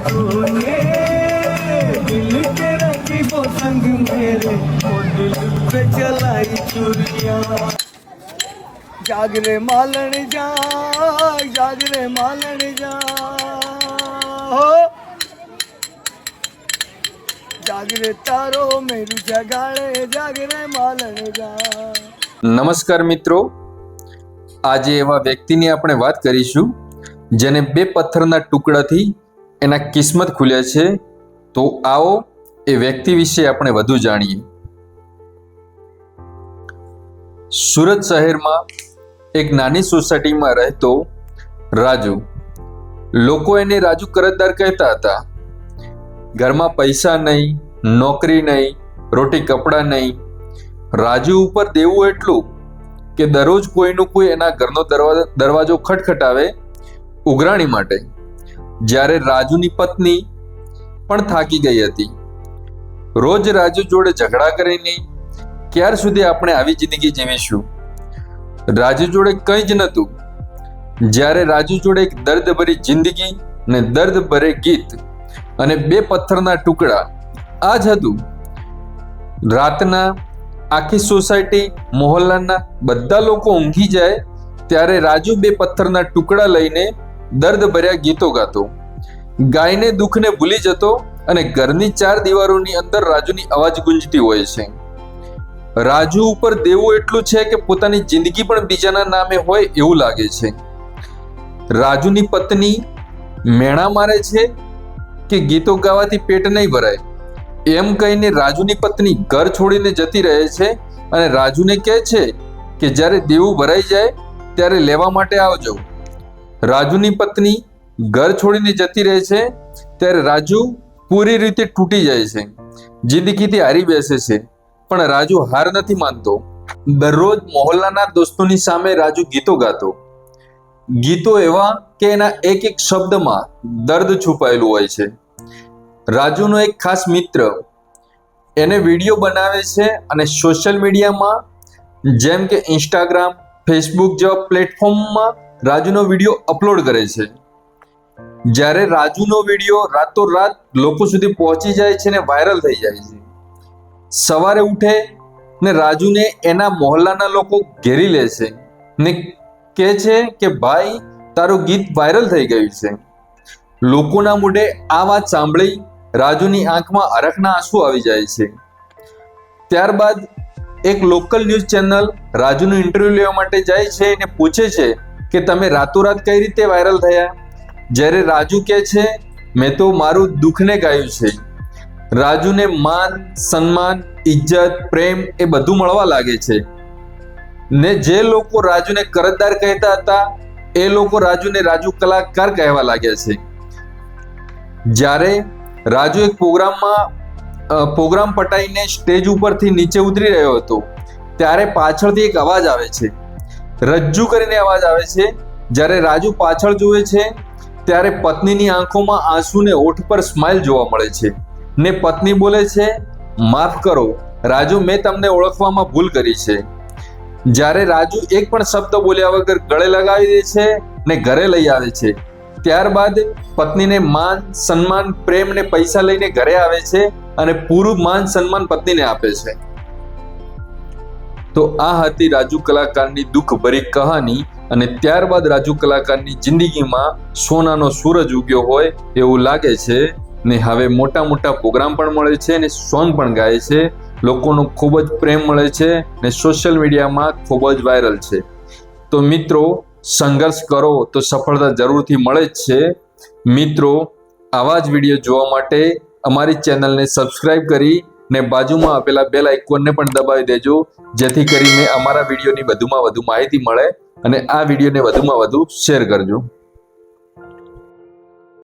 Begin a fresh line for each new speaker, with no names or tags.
तूने दिल के रखी वो संग मेरे वो दिल पे चलाई चुरिया जाग रे मालन जा जाग रे मालन जा हो जाग रे तारो मेरू जगाड़े जाग रे मालन જા
નમસ્કાર મિત્રો આજે એવા વ્યક્તિની આપણે વાત કરીશું જેને બે પથ્થરના ટુકડાથી એના કિસ્મત ખુલ્યા છે, તો આવો એ વ્યક્તિ વિશે આપણે વધુ જાણીએ. સુરત શહેરમાં એક નાની સોસાયટીમાં રહેતો રાજુ. લોકો એને રાજુ કરજદાર કહેતા હતા. ઘરમાં પૈસા નહીં, નોકરી નહીં, રોટી કપડાં નહીં. રાજુ ઉપર દેવું એટલું કે દરરોજ કોઈનું કોઈ એના ઘરનો દરવાજો દરવાજો ખટખટાવે ઉઘરાણી માટે. જ્યારે રાજુની પત્ની પણ થાકી ગઈ હતી. રોજ રાજુ જોડે ઝઘડા કરીને ક્યાર સુધી આપણે આવી જિંદગી જીવીશું? રાજુ જોડે કંઈ જ નહોતું. જ્યારે રાજુ જોડે એક દર્દભરી જિંદગી ને દર્દભરે ગીત અને બે પથ્થરના ટુકડા, આ જ હતું. રાતના આખી સોસાયટી, મોહલ્લાના બધા લોકો ઊંઘી જાય ત્યારે રાજુ બે પથ્થરના ટુકડા લઈને દર્દ ભર્યા ગીતો ગાતો. ગાયને દુઃખને ભૂલી જતો અને ઘરની ચાર દિવારોની અંદર રાજુની અવાજ ગુંજતી હોય છે. રાજુ ઉપર દેવું એટલું છે કે પોતાની જિંદગી પણ બીજાના નામે હોય એવું લાગે છે. રાજુની પત્ની મેણા મારે છે કે ગીતો ગાવાથી પેટ નહીં ભરાય. એમ કહીને રાજુની પત્ની ઘર છોડીને જતી રહે છે અને રાજુને કહે છે કે જ્યારે દેવું ભરાઈ જાય ત્યારે લેવા માટે આવજો. રાજુની પત્ની ઘર છોડીને જતી રહે છે, ત્યારે રાજુ પૂરી રીતે તૂટી જાય છે. જિંદગીથી હારી બેસે છે, પણ રાજુ હાર નથી માનતો. દરરોજ મોહલ્લાના દોસ્તોની સામે રાજુ ગીતો ગાતો. ગીતો એવા કે એના એક એક શબ્દમાં દર્દ છુપાયેલું હોય છે. રાજુનો એક ખાસ મિત્ર એને વીડિયો બનાવે છે અને સોશિયલ મીડિયામાં જેમ કે ઇન્સ્ટાગ્રામ, ફેસબુક જેવા પ્લેટફોર્મમાં રાજુનો વીડિયો અપલોડ કરે છે. જ્યારે રાજુનો વીડિયો રાતોરાત લોકો સુધી પહોંચી જાય છે ને વાયરલ થઈ જાય છે. સવારે ઉઠે ને રાજુને એના મોહલ્લાના લોકો ઘેરી લે છે ને કહે છે કે, ભાઈ, તારું ગીત વાયરલ થઈ ગયું છે. લોકોના મોઢે આ વાત સાંભળી રાજુની આંખમાં અરખના આંસુ આવી જાય છે. ત્યારબાદ એક લોકલ ન્યૂઝ ચેનલ રાજુનું ઇન્ટરવ્યુ લેવા માટે જાય છે અને પૂછે છે કે તમે રાતોરાત કઈ રીતે વાયરલ થયા? જ્યારે રાજુ કહે છે, મેં તો મારું દુઃખને ગાયું છે. રાજુને માન, સન્માન, ઇજ્જત, પ્રેમ એ બધું મળવા લાગે છે. ને જે લોકો રાજુને કરજદાર કહેતા હતા, એ લોકો રાજુને રાજુ કલાકાર કહેવા લાગ્યા છે. જ્યારે રાજુ એક પ્રોગ્રામમાં પ્રોગ્રામ પટાઈને સ્ટેજ ઉપરથી નીચે ઉતરી રહ્યો હતો, ત્યારે પાછળથી એક અવાજ આવે છે. રજ્જુ કરીને અવાજ આવે છે. જ્યારે રાજુ પાછળ જુએ છે, ત્યારે પત્નીની આંખોમાં આંસુ ને ઓઠ પર સ્માઇલ જોવા મળે છે ને પત્ની બોલે છે, માફ કરો, રાજુ, મેં તમને ઓળખવામાં ભૂલ કરી છે. જ્યારે રાજુ એક પણ શબ્દ બોલ્યા વગર ગળે લગાવી દે છે ને ઘરે લઈ આવે છે, ત્યારબાદ પત્નીને માન, સન્માન, પ્રેમ ને પૈસા લઈને ઘરે આવે છે અને પૂરું માન, સન્માન પત્નીને આપે છે. તો આ હતી રાજુ કલાકારની દુઃખભરી કહાની અને ત્યારબાદ રાજુ કલાકારની જિંદગીમાં સોનાનો સૂરજ ઉગ્યો હોય એવું લાગે છે ને હવે મોટા મોટા પ્રોગ્રામ પણ મળે છે ને સોંગ પણ ગાય છે. લોકોનો ખૂબ જ પ્રેમ મળે છે ને સોશિયલ મીડિયામાં ખૂબ જ વાયરલ છે. તો મિત્રો, સંઘર્ષ કરો તો સફળતા જરૂરથી મળે જ છે. મિત્રો, આવા જ વીડિયો જોવા માટે અમારી ચેનલને સબસ્ક્રાઈબ કરી ને બાજુમાં આપેલા બેલ આઇકોનને પણ દબાવી દેજો. જેથી કરીને અમારા વિડીયોની વધુમાં વધુ માહિતી મળે અને આ વિડીયોને વધુમાં વધુ શેર કરજો.